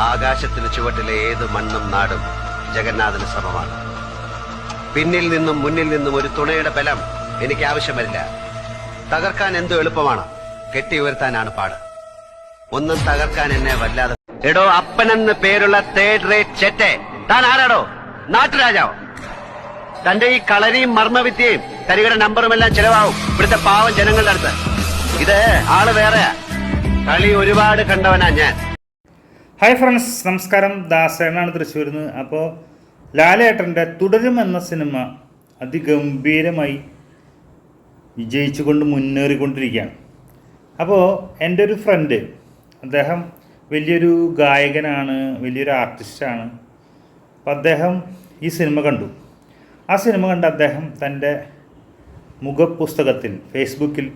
ആകാശത്തിന് ചുവട്ടിലെ ഏത് മണ്ണും നാടും ജഗന്നാഥന് സമമാണ്. പിന്നിൽ നിന്നും മുന്നിൽ നിന്നും ഒരു തുണയുടെ ബലം എനിക്ക് ആവശ്യമില്ല. തകർക്കാൻ എന്തു എളുപ്പമാണ്? കെട്ടി ഉയർത്താനാണ് പാട്. ഒന്നും തകർക്കാൻ എന്നെ വല്ലാതെ എടോ അപ്പനെന്ന് പേരുള്ള തേർഡ് റേറ്റ് ചെറ്റെ താൻ ആരാടോ? നാട്ടുരാജാവോ? തന്റെ ഈ കളരിയും മർമ്മവിദ്യയും തരികട നമ്പറും എല്ലാം ചെലവാകും ഇവിടുത്തെ പാവം ജനങ്ങളുടെ അടുത്ത്. ഇത് ആൾ വേറെയാ. കളി ഒരുപാട് കണ്ടവനാ ഞാൻ. ഹായ് ഫ്രണ്ട്സ് നമസ്കാരം. ദാസേനാണ് തൃശ്ശൂരിൽ നിന്ന് അപ്പോൾ ലാലേട്ടന്റെ തുടരും എന്ന സിനിമ അതിഗംഭീരമായി വിജയിച്ചുകൊണ്ട് മുന്നേറിക്കൊണ്ടിരിക്കുകയാണ്. അപ്പോൾ എന്റെ ഒരു ഫ്രണ്ട് അദ്ദേഹം വലിയൊരു ഗായകനാണ് വലിയൊരു ആർട്ടിസ്റ്റാണ് അപ്പോൾ അദ്ദേഹം ഈ സിനിമ കണ്ടു. ആ സിനിമ കണ്ട് അദ്ദേഹം തന്റെ മുഖപുസ്തകത്തിൽ ഫേസ്ബുക്കിൽ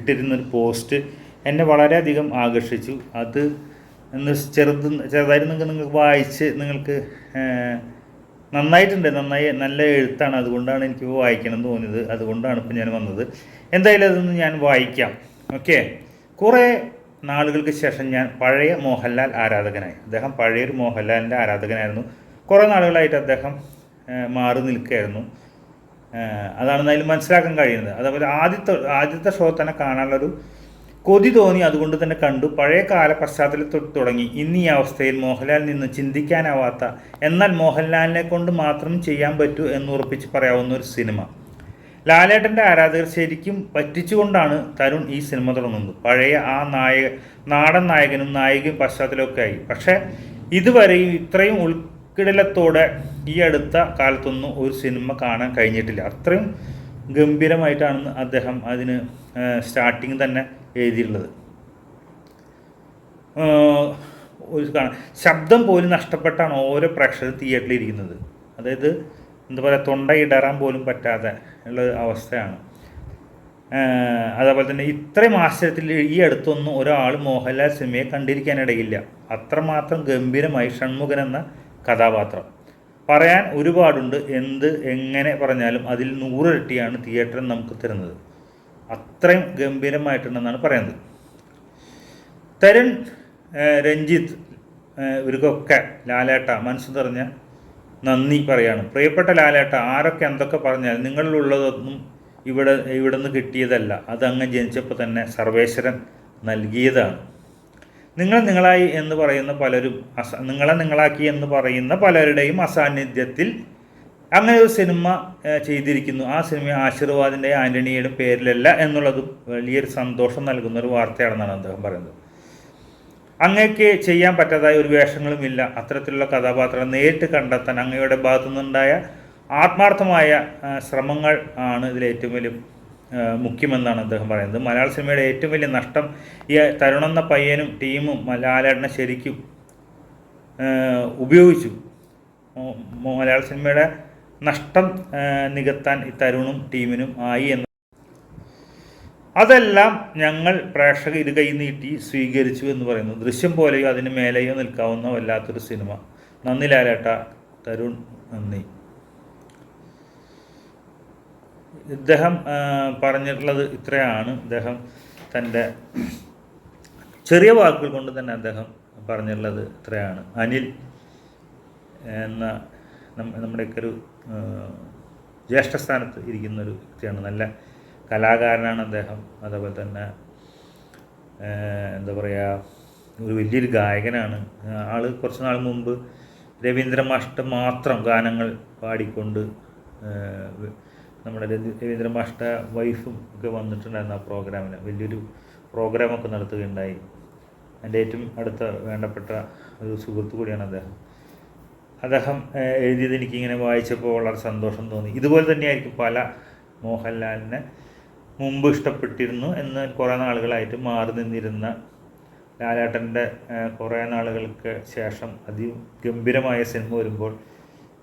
ഇട്ടിരുന്നൊരു പോസ്റ്റ് എന്നെ വളരെയധികം ആകർഷിച്ചു. അത് ചെറുത് ചെറുതായിട്ട് നിങ്ങൾക്ക് വായിച്ച് നിങ്ങൾക്ക് നന്നായിട്ടുണ്ട്. നന്നായി നല്ല എഴുത്താണ്. അതുകൊണ്ടാണ് എനിക്ക് വായിക്കണം എന്ന് തോന്നിയത്. അതുകൊണ്ടാണ് ഇപ്പം ഞാൻ വന്നത്. എന്തായാലും അതൊന്ന് ഞാൻ വായിക്കാം. ഓക്കെ. കുറേ നാളുകൾക്ക് ശേഷം ഞാൻ പഴയ മോഹൻലാൽ ആരാധകനായി. അദ്ദേഹം പഴയൊരു മോഹൻലാലിന്റെ ആരാധകനായിരുന്നു. കുറേ നാളുകളായിട്ട് അദ്ദേഹം മാറി നിൽക്കുകയായിരുന്നു. അതാണ് അതിൽ മനസ്സിലാക്കാൻ കഴിയുന്നത്. അതേപോലെ ആദ്യത്തെ ആദ്യത്തെ ഷോ തന്നെ കാണാനുള്ളൊരു കൊതി തോന്നി അതുകൊണ്ട് തന്നെ കണ്ടു. പഴയ കാല പശ്ചാത്തലത്തിൽ തുടങ്ങി. ഇന്ന് ഈ അവസ്ഥയിൽ മോഹൻലാൽ നിന്ന് ചിന്തിക്കാനാവാത്ത എന്നാൽ മോഹൻലാലിനെ കൊണ്ട് മാത്രം ചെയ്യാൻ പറ്റൂ എന്ന് ഉറപ്പിച്ച് പറയാവുന്ന ഒരു സിനിമ. ലാലേട്ടന്റെ ആരാധകർ ശരിക്കും പറ്റിച്ചുകൊണ്ടാണ് തരുൺ ഈ സിനിമ തുടങ്ങുന്നത്. പഴയ ആ നായക നാടൻ നായകനും നായികയും പശ്ചാത്തലമൊക്കെ ആയി. പക്ഷേ ഇതുവരെയും ഇത്രയും ഉൾക്കിടലത്തോടെ ഈ അടുത്ത കാലത്തൊന്നും ഒരു സിനിമ കാണാൻ കഴിഞ്ഞിട്ടില്ല. അത്രയും ഗംഭീരമായിട്ടാണ് അദ്ദേഹം അതിന് സ്റ്റാർട്ടിങ് തന്നെ എഴുതിയിട്ടുള്ളത്. ശബ്ദം പോലും നഷ്ടപ്പെട്ടാണ് ഓരോ പ്രേക്ഷകർ തിയേറ്ററിൽ ഇരിക്കുന്നത്. അതായത് എന്താ പറയുക തൊണ്ട ഇടറാൻ പോലും പറ്റാതെ ഉള്ള അവസ്ഥയാണ്. അതേപോലെ തന്നെ ഇത്രയും ആശ്ചര്യത്തിൽ ഈ അടുത്തൊന്നും ഒരാൾ മോഹൻലാൽ സിനിമയെ കണ്ടിരിക്കാനിടയില്ല. അത്രമാത്രം ഗംഭീരമായി ഷൺമുഖൻ എന്ന കഥാപാത്രം. പറയാൻ ഒരുപാടുണ്ട്. എന്ത് എങ്ങനെ പറഞ്ഞാലും അതിൽ നൂറിരട്ടിയാണ് തിയേറ്ററിൽ നമുക്ക് തരുന്നത്. അത്രയും ഗംഭീരമായിട്ടുണ്ടെന്നാണ് പറയുന്നത്. തരൺ രഞ്ജിത്ത് ഇവർക്കൊക്കെ ലാലേട്ട മനസ്സ് നിറഞ്ഞ നന്ദി പറയാണ്. പ്രിയപ്പെട്ട ലാലേട്ട ആരൊക്കെ എന്തൊക്കെ പറഞ്ഞാൽ നിങ്ങളിലുള്ളതൊന്നും ഇവിടെ ഇവിടെ നിന്ന് കിട്ടിയതല്ല. അതങ്ങ് ജനിച്ചപ്പോൾ തന്നെ സർവേശ്വരൻ നൽകിയതാണ്. നിങ്ങൾ നിങ്ങളായി എന്ന് പറയുന്ന പലരും അസ നിങ്ങളെ നിങ്ങളാക്കി എന്ന് പറയുന്ന പലരുടെയും അസാന്നിധ്യത്തിൽ അങ്ങനെ ഒരു സിനിമ ചെയ്തിരിക്കുന്നു. ആ സിനിമ ആശീർവാദിന്റെ ആന്റണിയുടെ പേരിലല്ല എന്നുള്ളത് വലിയൊരു സന്തോഷം നൽകുന്ന ഒരു വാർത്തയാണെന്നാണ് അദ്ദേഹം പറയുന്നത്. അങ്ങേക്ക് ചെയ്യാൻ പറ്റാതായ ഒരു വേഷങ്ങളുമില്ല അത്തരത്തിലുള്ള കഥാപാത്രങ്ങൾ നേരിട്ട് കണ്ടെത്താൻ അങ്ങയുടെ ഭാഗത്തു നിന്നുണ്ടായ ആത്മാർത്ഥമായ ശ്രമങ്ങൾ ആണ് ഇതിൽ ഏറ്റവും വലിയ മുഖ്യമെന്നാണ് അദ്ദേഹം പറയുന്നത്. മലയാള സിനിമയുടെ ഏറ്റവും വലിയ നഷ്ടം ഈ തരുണെന്ന പയ്യനും ടീമും ലാലേട്ടനെ ശരിക്കും ഉപയോഗിച്ചു. മലയാള സിനിമയുടെ നഷ്ടം നികത്താൻ തരുണും ടീമിനും ആയി എന്ന്. അതെല്ലാം ഞങ്ങൾ പ്രേക്ഷകർ ഇത് കൈ നീട്ടി സ്വീകരിച്ചു എന്ന് പറയുന്നു. ദൃശ്യം പോലെയോ അതിന് മേലെയോ നിൽക്കാവുന്ന വല്ലാത്തൊരു സിനിമ. നന്ദി ലാലേട്ട തരുൺ നന്ദി. ഇദ്ദേഹം പറഞ്ഞിട്ടുള്ളത് ഇത്രയാണ്. ഇദ്ദേഹം തന്റെ ചെറിയ വാക്കുകൾ കൊണ്ട് തന്നെ അദ്ദേഹം പറഞ്ഞിട്ടുള്ളത് ഇത്രയാണ്. അനിൽ എന്ന നമ്മുടെയൊക്കെ ഒരു ജ്യേഷ്ഠസ്ഥാനത്ത് ഇരിക്കുന്ന ഒരു വ്യക്തിയാണ്. നല്ല കലാകാരനാണ് അദ്ദേഹം. അതേപോലെ തന്നെ എന്താ പറയുക ഒരു വലിയൊരു ഗായകനാണ്. ആൾ കുറച്ച് നാൾ മുമ്പ് രവീന്ദ്ര മാഷ്ട മാത്രം ഗാനങ്ങൾ പാടിക്കൊണ്ട് നമ്മുടെ രവി- രവീന്ദ്ര മാഷ്ട വൈഫും ഒക്കെ വന്നിട്ടുണ്ടായിരുന്നു ആ പ്രോഗ്രാമിന് വലിയൊരു പ്രോഗ്രാമൊക്കെ നടത്തുകയുണ്ടായി. എന്റെ ഏറ്റവും അടുത്ത വേണ്ടപ്പെട്ട ഒരു സുഹൃത്തു കൂടിയാണ് അദ്ദേഹം. അദ്ദേഹം എഴുതിയത് എനിക്കിങ്ങനെ വായിച്ചപ്പോൾ വളരെ സന്തോഷം തോന്നി. ഇതുപോലെ തന്നെയായിരിക്കും പല മോഹൻലാലിനെ മുമ്പ് ഇഷ്ടപ്പെട്ടിരുന്നു എന്ന് കുറേ നാളുകളായിട്ട് മാറി നിന്നിരുന്ന ലാലേട്ടന്റെ കുറേ നാളുകൾക്ക് ശേഷം അതിഗംഭീരമായ സിനിമ വരുമ്പോൾ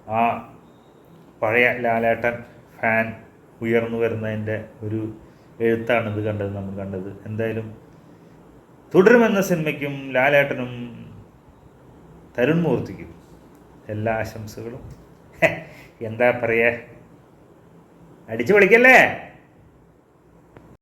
ആ പഴയ ലാലേട്ടൻ ഫാൻ ഉയർന്നു വരുന്നതിന്റെ ഒരു എഴുത്താണ് ഇത് കണ്ടത് നമ്മൾ കണ്ടത്. എന്തായാലും തുടരുമെന്ന സിനിമയ്ക്കും ലാലേട്ടനും തരുൺ മൂർത്തിക്കും. എല്ലാ ആശംസകളും. എന്താ പറയുക അടിച്ചു പൊളിക്കല്ലേ?